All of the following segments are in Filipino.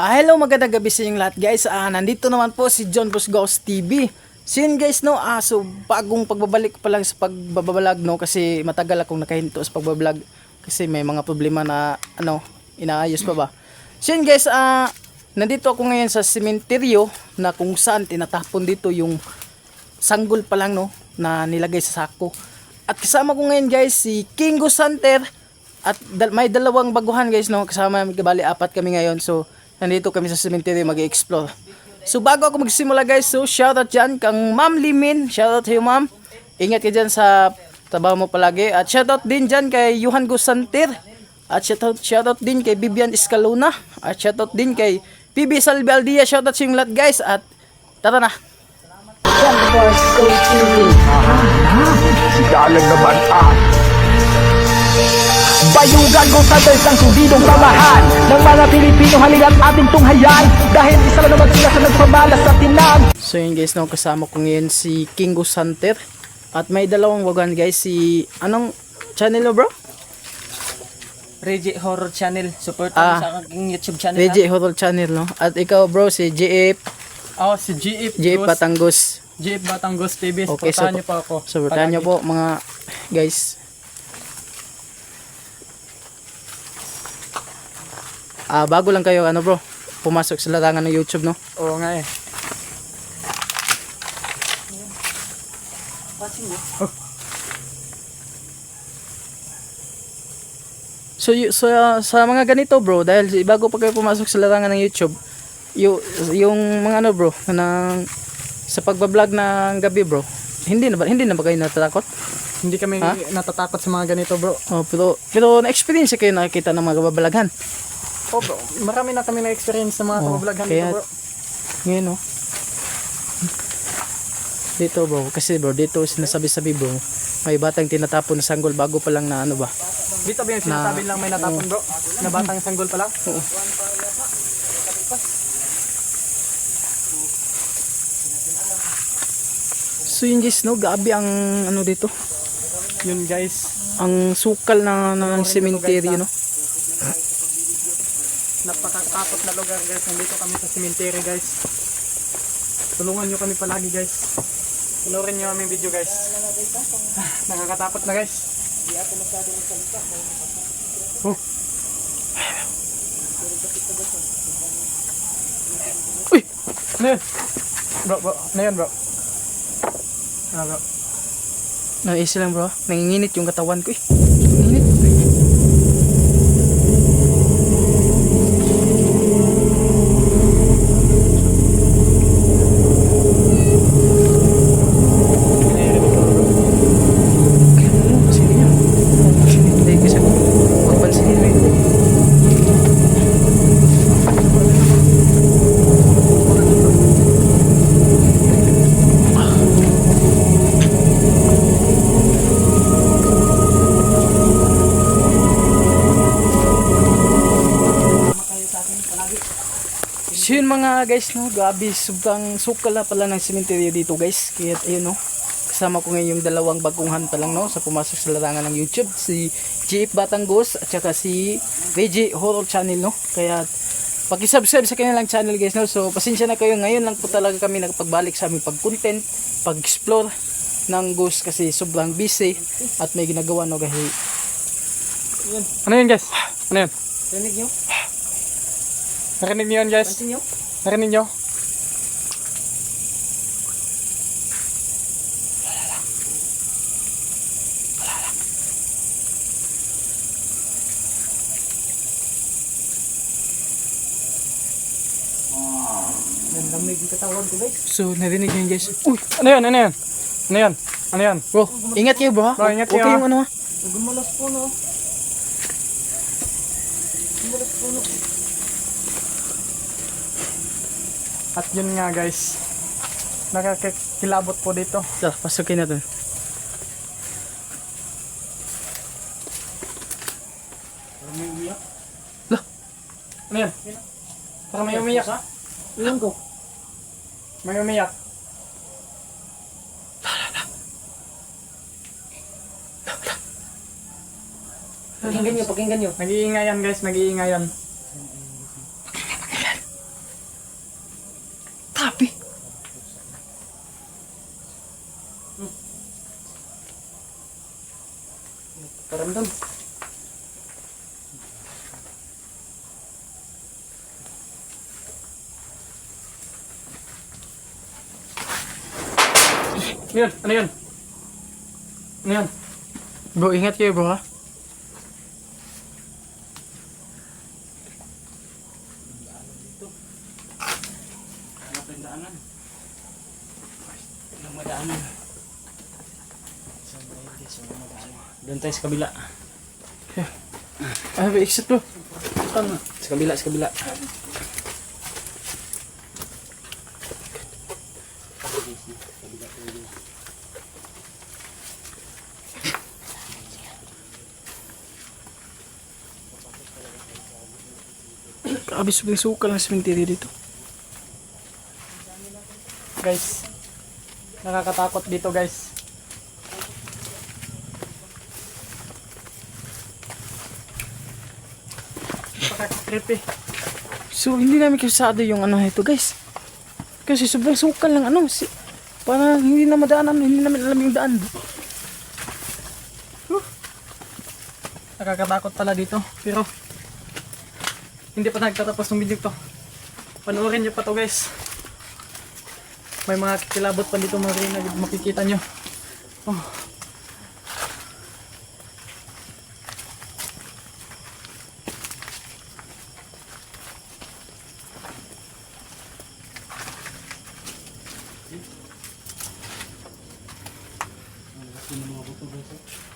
Ah, hello, magandang gabi sa inyong lahat guys. Ah, nandito naman po si John Busgaos TV. So yun guys no, ah, so bagong pagbabalik pa lang sa pagbabalag no kasi matagal akong nakahinto sa pagbabalag kasi may mga problema na ano, inaayos pa ba. So yun guys, ah, nandito ako ngayon sa sementeryo na kung saan tinatapon dito yung sanggol pa lang no na nilagay sa sako. At kasama ko ngayon guys si Kingo Santer at dal- may dalawang baguhan guys no kasama bali apat kami ngayon so nandito kami sa cemetery mag-explore. So bago ako magsimula guys so shoutout dyan kang Ma'am Limin. Shoutout to you ma'am. Ingat ka dyan sa trabaho mo palagi. At shoutout din dyan kay Johan Gusanter at shoutout, shoutout din kay Vivian Escalona. At shoutout din kay PB Salve Aldia. Shoutout sa lahat guys. At tara na. Sigalan naman ah Bayugan ko sa ang sundidong samahan Ng mga Pilipino halina't ating tunghayan Dahil isa lang naman sila sa nagpamalas sa tinag So yun guys, no, kasama ko ngayon si Kingo Santer. At may dalawang wagan guys, si... Anong channel mo bro? Reggie Horror Channel. Support Ah. sa aking YouTube channel. Reggie Horror Channel, no? At ikaw bro, si JF, ah. Oh, si GF. JF Ghost- Batanggos. GF Batanggos TV. Okay, Supportahan so- niyo po ako. Supportahan nyo po mga guys. Ah, bago lang kayo, ano bro, pumasok sa larangan ng YouTube, no? Oo nga eh. So, y- so uh, sa mga ganito bro, dahil si- bago pa kayo pumasok sa larangan ng YouTube, yung, yung mga ano bro, ng, sa pagbablog ng gabi bro, hindi na ba, hindi na ba kayo natatakot? Hindi kami Ha? natatakot sa mga ganito bro. Oh, pero, pero na-experience kayo nakikita ng mga kababalaghan. Oh bro, marami na kami na-experience sa mga Oh, kababloghan kaya- dito bro. Ngayon no. Dito bro, kasi bro, dito sinasabi-sabi bro, may batang tinatapon na sanggol bago pa lang na ano ba. Dito ba yung sinasabi lang may natapon bro? Na batang sanggol pa lang? Oo. So yun guys, no, gabi ang ano dito, Yun guys. ang sukal na, na ng sementeryo, no. Napakatakot na lugar guys. Nandito kami sa cemetery guys. Tulungan nyo kami palagi guys. Panoorin nyo aming video guys. Ah, Nakakatakot na guys. Oh. Uy! Ano yun? Bro, bro. Ano yun bro? Ah, bro. Naisip lang bro, nanginginit yung katawan ko eh. Mga guys no, gabi sobrang sukal na pala ng sementeryo dito guys. Kaya ayun no, kasama ko ngayon yung dalawang baguhan pa lang no sa pumasok sa larangan ng YouTube si JF Batanggos at saka si Reggie Horror Channel no. Kaya paki-subscribe sa kanilang channel guys no. So pasensya na kayo ngayon lang po talaga kami nagpagbalik sa aming pag-content, pag-explore ng ghost kasi sobrang busy at may ginagawa no gahi. Ano yun guys? Ano yun? Rinig nyo? Narinig niyo yun guys? Pansin nyo? Narinig niyo? Nanlamig yung katawan ko guys. So narinig yun guys. Uy! Ano yun? Ano yun? Ano yun? Ano yun? Bro, ingat kayo bro ha. Bro, ingat kayo, kayong ha. ano ha. Gumalas po no. At yun nga guys. Nakakilabot po dito. Tara, pasukin natin. Ano yan? Parang may umiyak ha? Ilan ko? May umiyak. Pakinggan nyo, pakinggan nyo. Nag-iingayan guys, nag-iingayan. Andun. Ano yun? Ano yun? Ano yun? Bro, ingat kayo bro ha. Doon tayo sa kabila. Ah, may exit bro. Sa kabila, sa kabila. Grabe, sobrang sukal ng cemetery dito. Guys, nakakatakot dito guys. Napaka-creepy. So, hindi namin kasado yung ano ito guys. Kasi sobrang sukal ng ano. Si, parang hindi na madaanan, hindi namin alam yung daan. Nakakatakot pala dito. Pero, hindi pa nagtatapos ng video to. Panoorin nyo pa to guys. May mga kilabot pa dito mga rin makikita nyo. Oh. Buto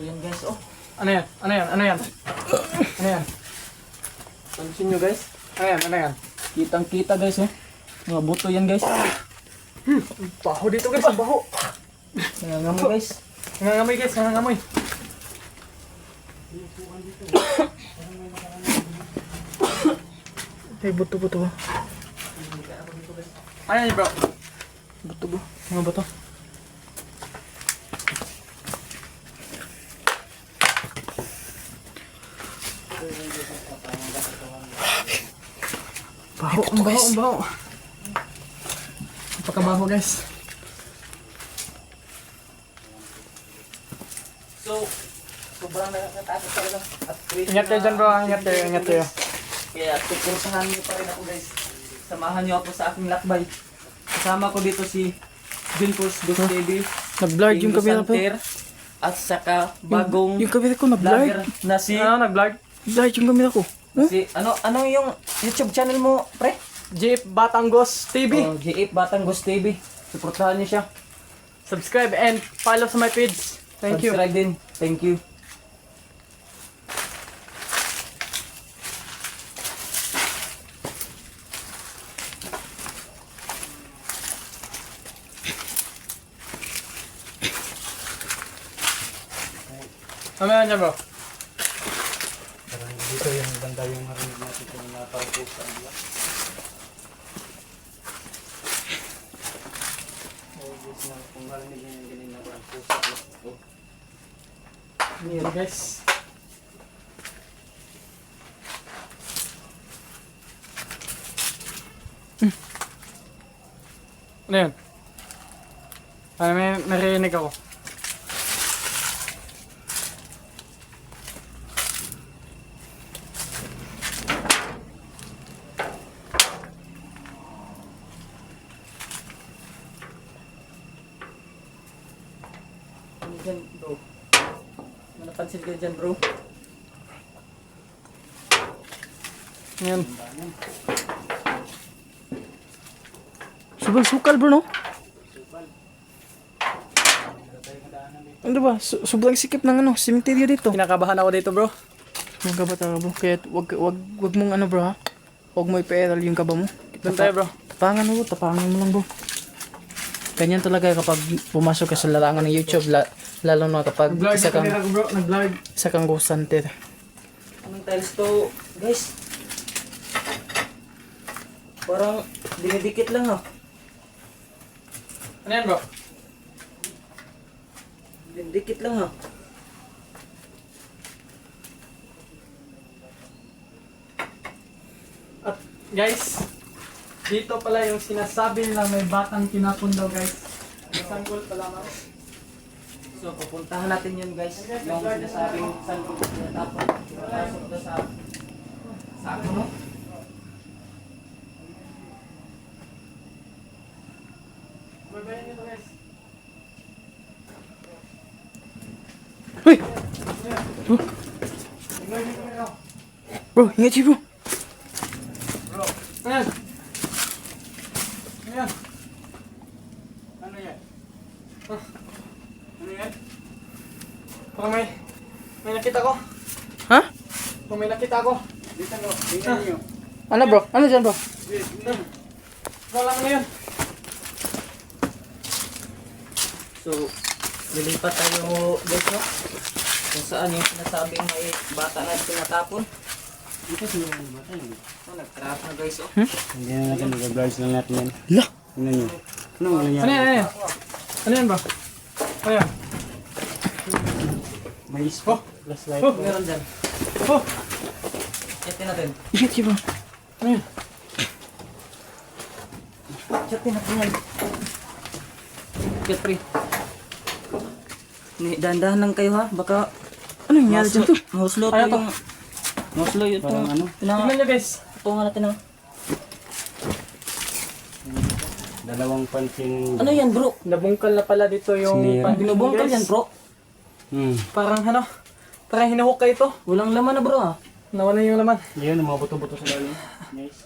yan guys, oh. Ano yan? Ano yan? Ano yan? Ano yan? Pansin nyo guys. Ano yan? Ano yan? Kitang kita guys, oh. Mga buto yan guys. Baho dito guys. Ang baho. Nangangamoy guys. Nangangamoy guys. Nangangamoy. Ay, buto-buto ba? Ano yan bro? Buto ba? Mga bato. Baho, Ang baho, ang baho. Napakabaho guys. So, sobrang nakakatakot talaga. At crazy Ingat kayo dyan bro. Ingat kayo, ingat kayo. Kaya tukursahan niyo pa rin ako guys. Samahan niyo ako sa aking lakbay. Kasama ko dito si Junpus Dos TV. Nag-blurred yung camera. Santer, At saka bagong Yung camera ko na-blurred. vlogger na si, Ano, nag-vlog? Blurred yung camera ko. Huh? si ano ano yung YouTube channel mo, pre? Jeep Batanggos TV. Oh, G8 Batanggos TV. Suportahan niyo siya. Subscribe and follow sa my page. Thank you. Subscribe din. Thank you. Yan dyan bro? Dito yung banda yung harinig natin kung naparupusa. di ba? Oh, guys, na, kung marinig niyo yung ganyan na parupusa. Oh, Yan guys. Ano yun? Ano may narinig ako? Dyan, bro? Ano napansin ka dyan, bro? Yan. Sobrang sukal bro no? Ano ba? Sobrang sikip ng ano, cemetery dito. Kinakabahan ako dito bro. Mga kaba talaga bro. Kaya wag, wag, wag mong ano bro ha. Wag mo ipa-eral yung kaba mo. Doon tayo bro. Tapangan mo, tapangan mo lang bro. Ganyan talaga kapag pumasok ka sa larangan ng YouTube, la- lalo na kapag Nag-vlog isa na kang, kanina ko bro. Nag-vlog. isa kang ghost hunter. Anong tiles to, guys? Parang dinidikit lang ah. Ano yan bro? Dinidikit lang ah. At guys, dito pala yung sinasabi nila may batang tinapon daw guys. Sanggol pala mo. So pupuntahan natin yun guys. Yung sinasabing sanggol na tapos. Pasok na sa sako to guys. Uy! Bro. Bro, ingat siya bro. Bro, ano yan? Ano yan? Ano yan? Ah, Ano yan? Parang may, may nakita ko. Ha? Kung may nakita ko. Dito bro, tingnan nyo. Ano bro? Ano dyan bro? Ikaw lang na yun. So lilipat tayo guys no. Kung saan yung sinasabing may bata na tinatapon. Dito sino yung bata yun? Oh, nagtrap na guys oh. Hindi na natin nag-vlogs lang natin yan. La! Tingnan nyo. Ano ang Ano yan? Ano yan? Ano yan bro? Ano yan? May ispo. Flashlight. Oh, Meron dyan. oh, Chetin natin. Ingat siya ano yan? Chetin natin yan. Get free. Ni, dahan-dahan lang kayo ha. Baka Ano nangyari dyan to? Mahuslo to to? yung... Mahuslo yun Parang itong... ano? Tingnan nyo guys. Tunga natin ha. Dalawang pansin. Ano yan bro? Nabungkal na pala dito yung pandino Binubungkal yan bro. Hmm. Parang ano? Parang hinuhukay ito. Walang laman na bro ha. Nawala yung laman. Yan, mga buto-buto sa lalim. Guys.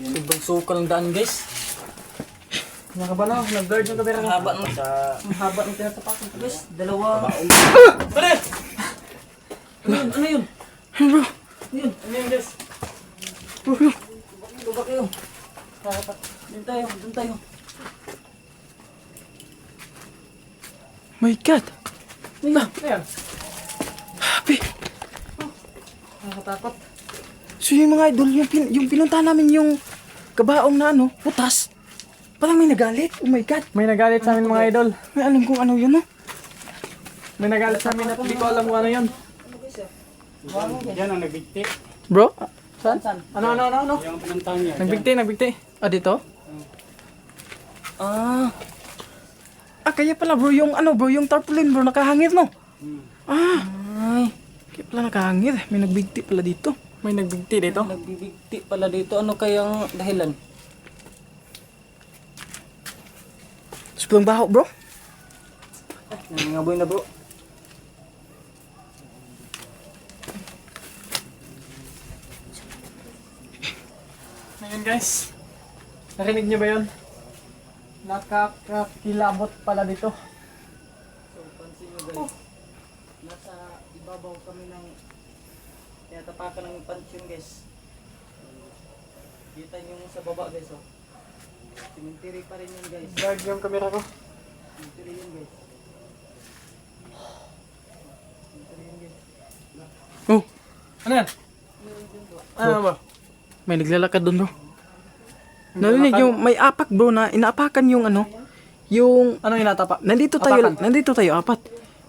Sobrang sukal ang daan guys. Nakabalaw, nag-guard yung kamera Ang haba ng... Sa... Ang haba ng tinatapakan ko guys. Dalawa. Ano yan? Ano yun? Ano yun? Bro, Ano yun? Ano yan guys? Baba kayo. Doon tayo. Doon tayo. My God. Ano yan? Happy. Nakakatakot. So yung mga idol, yung, pin, yung pinunta namin yung kabaong na ano, putas. Parang may nagalit. Oh my God. May nagalit sa amin mga idol. May alam kung ano yun no? May nagalit sa amin at hindi ko alam kung ano yun. Yan ang nagbigti. Bro? Saan? Ano, ano, ano, ano? Yung pinuntahan niya. Nagbigti, nagbigti. Ah, dito? Ah. Ah, kaya pala bro, yung ano bro, yung tarpaulin bro, nakahangir no? Ah, Ay. kaya pala nakahangir. May nagbigti pala dito. May nagbigti dito. Nagbibigti pala dito. Ano kayang dahilan? Sobrang baho bro. Nangangaboy na bro. Ngayon guys, narinig niyo ba yun? Nakakakilabot pala dito. So, pansin nyo guys. Nasa ibabaw kami ng tinatapakan ng pansyon guys. Kita nyo sa baba guys oh. Cemetery pa rin yun guys. Guard yung kamera ko. Cemetery yun guys. Cemetery yun guys. Oh, Ano yan? Ano ba? may naglalakad doon bro. Narinig yung may apak bro na inaapakan yung ano, yung Ano yung natapa? nandito tayo, Apakan. nandito tayo apat.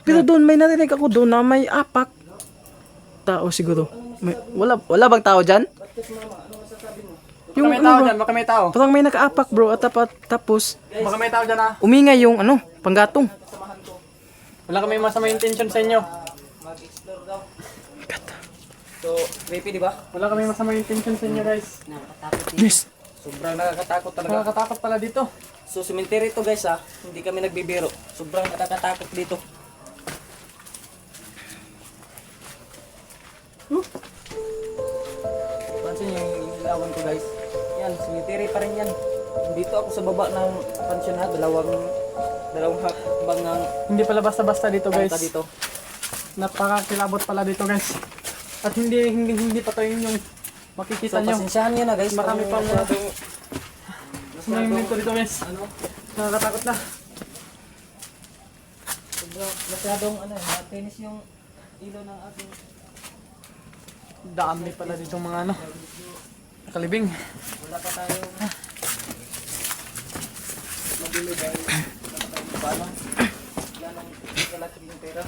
Pero doon may narinig ako doon na may apak. Tao siguro. May, wala wala bang tao diyan? Baka may ano tao ba? dyan, baka may tao. Parang may nakaapak bro at tapat, tapos Baka may tao dyan ah. umingay yung ano, panggatong. Wala kami masama intention sa inyo. Mag-explore daw. So, creepy di ba? Wala kami masama intention sa inyo guys. Nakakatakot. Yes. Sobrang nakakatakot talaga. Nakakatakot pala dito. So, cemetery to guys ha. Hindi kami nagbibiro. Sobrang nakakatakot dito. Pansin niyo yung ilawan ko guys. Yan, cemetery pa rin yan. Dito ako sa baba ng pansyon ha. Dalawang, dalawang hakbang ng Hindi pala basta-basta dito guys. dito. Napakakilabot pala dito guys. At hindi hindi hindi pa to yun yung So, makikita nyo. pasensyahan nyo na guys. Marami pang mga masyadong- May invento dito guys. ano, Nakakatakot na. masyadong ano, matinis yung ilo ng ating Dami pala dito mga ano. Kalibing. Wala pa tayo mabili dahil paano yan ang kalaki yung pera.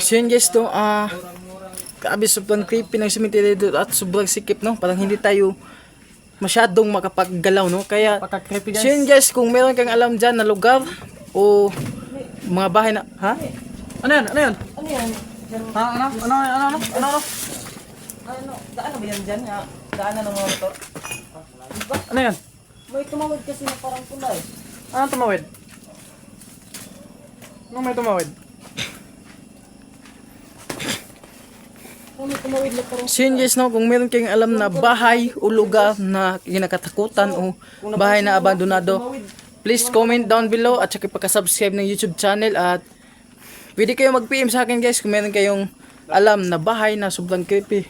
So yun guys to, ah, kaabi sobrang creepy ng cemetery dito at sobrang sikip no, parang hindi tayo masyadong makapaggalaw no, kaya Pagka-creepy guys. So yun guys, kung meron kang alam dyan na lugar o mga bahay na, ha? Ano yan? Ano yan? Ano yan? Ha? Ano? Ano? Ano? Ano? Ano? Ano? Ano? Daan ba yan dyan? Ha? Daanan ng mga motor? Ano yan? May tumawid kasi na parang pula eh. Anong tumawid? Anong may tumawid? Ano may tumawid na parang So yun guys no, kung meron kang alam na bahay o lugar na kinakatakutan o bahay na abandonado, please comment down below at saka pagka-subscribe ng YouTube channel at pwede kayo mag-PM sa akin guys kung meron kayong alam na bahay na sobrang creepy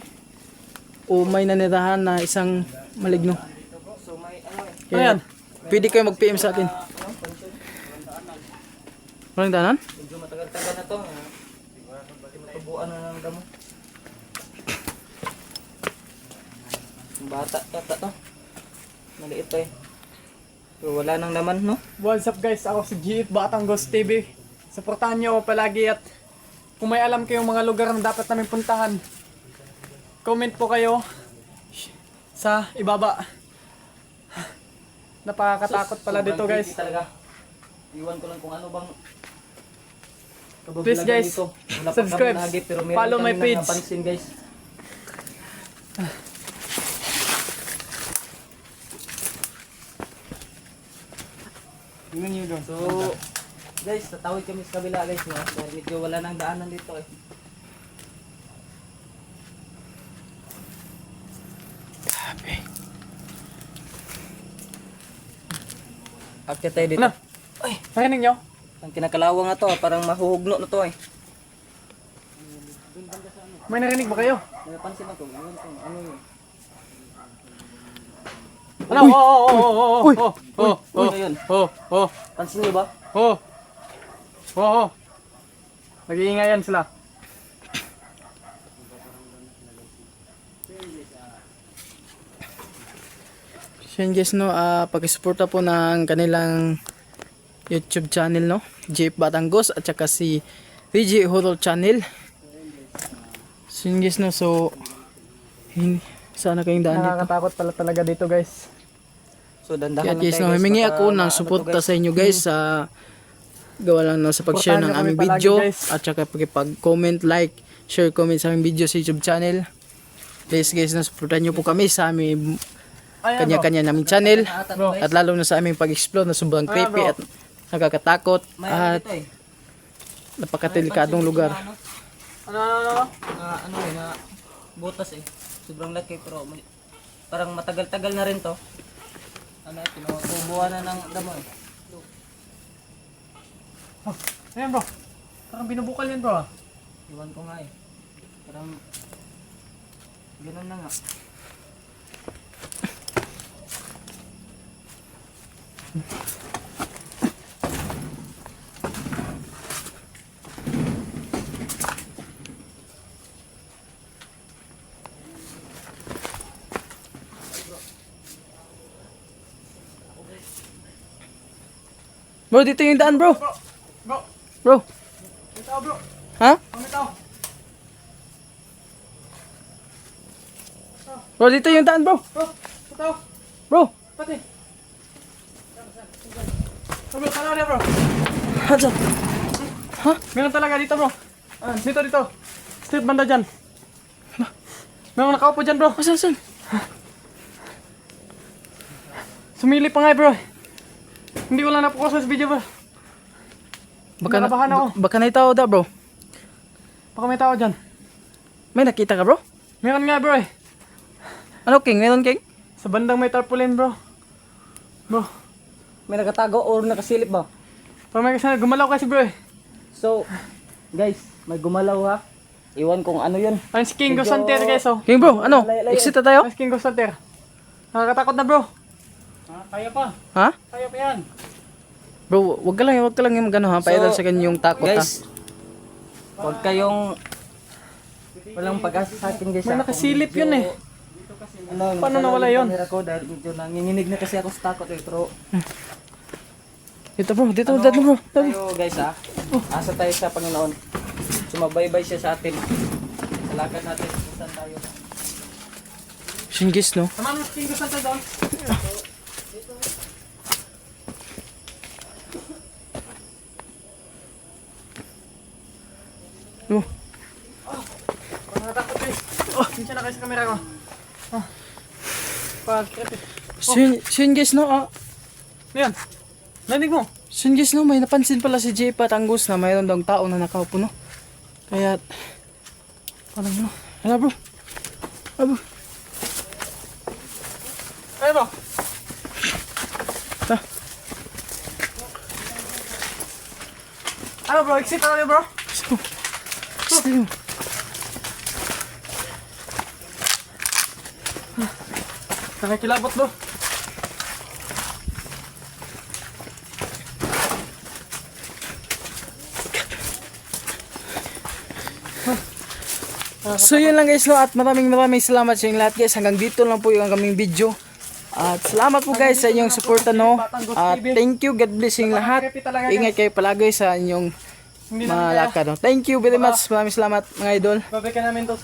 o may nanirahan na isang maligno. So may ano eh. Ano yan? Pwede kayo mag-PM sa akin. Walang danan? Medyo matagal-tagal na to. Ha? Matubuan na ng damo. Bata yata to. Maliit pa eh. So wala nang naman no? What's up guys? Ako si Giit Batang Ghost TV. Supportahan niyo ako palagi at kung may alam kayong mga lugar na dapat namin puntahan, comment po kayo sa ibaba. Napakakatakot pala dito guys. Talaga. Iwan ko lang kung ano bang Please, guys, subscribe. pero Follow my page. napansin guys. Tingnan niyo doon. So, guys, tatawid kami sa kabila guys no. Dahil medyo wala nang daanan dito eh. Akit tayo dito. Ano? Narinig niyo? Ang kinakalawang na to, parang mahuhugno na to eh. May narinig ba kayo? Napansin ako, ano ano yun? Ano? Oo, oo, oo, oo, oo, Uy! oo, Uy, oo, ano yun? oo, oo, Pansin niyo ba? oo, oo, oo. Nag-iingayan sila. So yun guys no, ah pag-suporta po ng kanilang YouTube channel no, Jeep Batanggos at saka si VG Horror Channel. So yun guys no, so hin- sana kayong daan dito. Nakakatakot pala talaga dito guys. So, dandahan Kaya guys no, humingi ako ng to, suporta sa inyo guys sa gawa lang no, sa pag-share ng aming video at saka pag-comment, like, share, comment sa aming video sa YouTube channel. Please guys, no, supportan niyo po kami sa aming Ayan, kanya-kanya naming channel Bro. at lalo na sa aming pag-explore na sobrang creepy at nakakatakot ano at eh. napakadelikadong lugar. Ano, Ano, ano, ano? na, ano eh, na butas eh. Sobrang laki pero parang matagal-tagal na rin to. Ano pinutubuhan na ng damo eh. Ayan bro. Parang binubukal yan bro. ah. Iwan ko nga eh. Parang, ganun na nga. Bro, dito yung daan bro. Bro, Bro, may tao bro. ha? Oh, may tao. Bro, dito yung daan bro. Bro, may tao. Bro, Pati. Oh, bro, tanaw na bro. Hasan. Meron talaga dito bro. Ah, dito, dito. Street banda dyan. Meron nakaupo dyan bro. Asan, asan? Sumili pa nga bro. Hindi ko lang napokus sa video bro. Baka, na, Nakabahan ako. baka na tao da bro. Baka may tao dyan. May nakita ka bro? Meron nga bro eh. Ano king? Meron king? Sa bandang may tarpaulin bro. Bro, May nakatago or nakasilip ba? pag may kasi gumalaw kasi bro eh. So, guys, may gumalaw ha. Iwan kung ano yun. Si King Medyo- Santer guys oh. King bro, ano? Exit na tayo? Ayun si King Santer. Nakakatakot na bro. Ah, kaya pa. Ha? Kaya pa yan. Bro, wag ka lang, wag ka lang yung gano ha. Pairal So, sa kanya yung takot ha. Guys, huwag kayong Walang pag-asa sa akin guys. May nakasilip yun eh. medyo- Ano, Paano nawala yun? ko dahil medyo nanginginig na kasi ako sa takot eh. Pero Dito bro, dito, ano, dito bro. tayo guys ah. Asa tayo sa Panginoon. Sumabaybay siya sa atin. Salakad natin kung saan tayo. Sin guys no. Naman, tingko sa tayo doon. Oh. Parang natakot guys. Oh, sinsya na kayo sa camera ko. Oh. Pag, Sin, sin guys no. Ah, Ano yan? Narinig mo? sin guys no, may napansin pala si Jay Patanggos na mayroon daw tao na nakaupo no. Kaya parang ano. Hala bro. Ah, bro. Ay bro. Ano bro, exit tayo bro. Sino? Nakakilabot bro. So yun lang guys no at maraming maraming salamat sa inyong lahat guys hanggang dito lang po yung aming video at salamat po guys sa inyong suporta no? At thank you. God bless yung lahat. Ingat kayo palagi sa inyong mga lakad no? Thank you very much. Maraming salamat mga idol. Babay ka namin to.